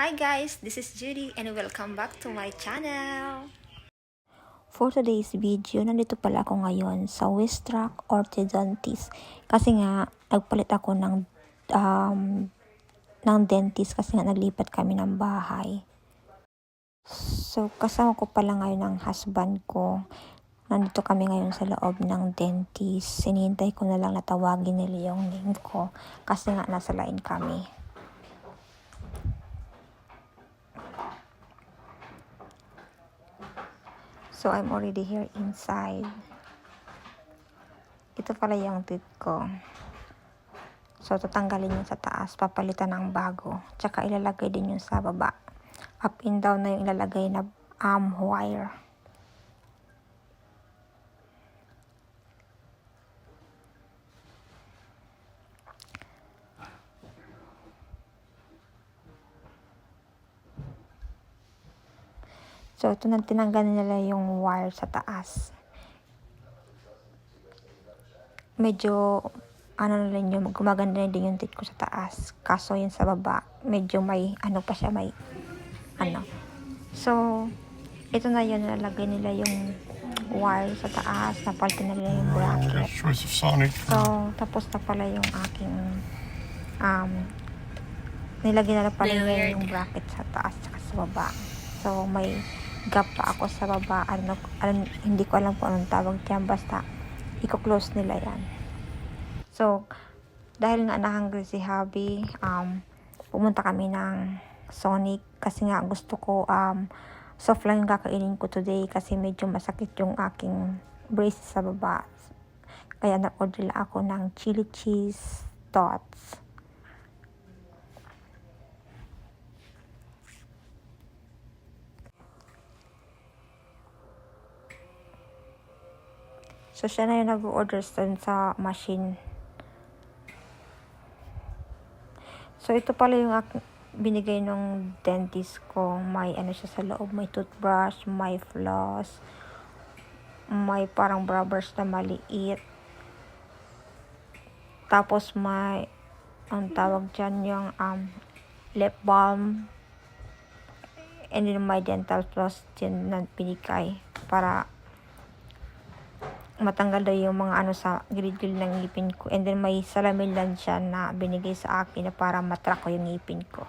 Hi guys, this is Judy and welcome back to my channel. For today's video, nandito pala ako ngayon sa Wistrack Orthodontist. Kasi nga, nagpalit ako ng, um, ng dentist kasi nga naglipat kami ng bahay. So, kasama ko pala ngayon ang husband ko. Nandito kami ngayon sa loob ng dentist. Sinihintay ko na lang natawagin nila yung name ko kasi nga nasa line kami. So, I'm already here inside. Ito pala yung teeth ko. So, tatanggalin yung sa taas, papalitan ng bago. Tsaka ilalagay din yung sa baba. Up and down na yung ilalagay na arm wire. So, ito na tinanggal nila yung wire sa taas. Medyo, ano na rin yung, gumaganda na din yung teeth ko sa taas. Kaso yun sa baba, medyo may, ano pa siya, may, ano. So, ito na yun, nalagay nila yung wire sa taas, napalitan na nila yung bracket. Choice of Sonic. So, tapos na pala yung aking, um, nilagyan na pala nila yung bracket sa taas at sa baba. So, may gap pa ako sa baba. Ano, ano, hindi ko alam kung anong tawag diyan. Basta, i-close nila yan. So, dahil nga nahangry si Habi, um, pumunta kami ng Sonic kasi nga gusto ko, um, soft lang yung kakainin ko today kasi medyo masakit yung aking braces sa baba. Kaya nag-order ako ng chili cheese tots. So, siya na yung nag-order sa machine. So, ito pala yung binigay nung dentist ko. May ano siya sa loob. May toothbrush, may floss, may parang brush na maliit. Tapos may, ang tawag dyan yung um, lip balm. And then may dental floss din na binigay para matanggal daw yung mga ano sa gilid-gilid ng ngipin ko. And then may salamin lang siya na binigay sa akin na para matrack ko yung ngipin ko.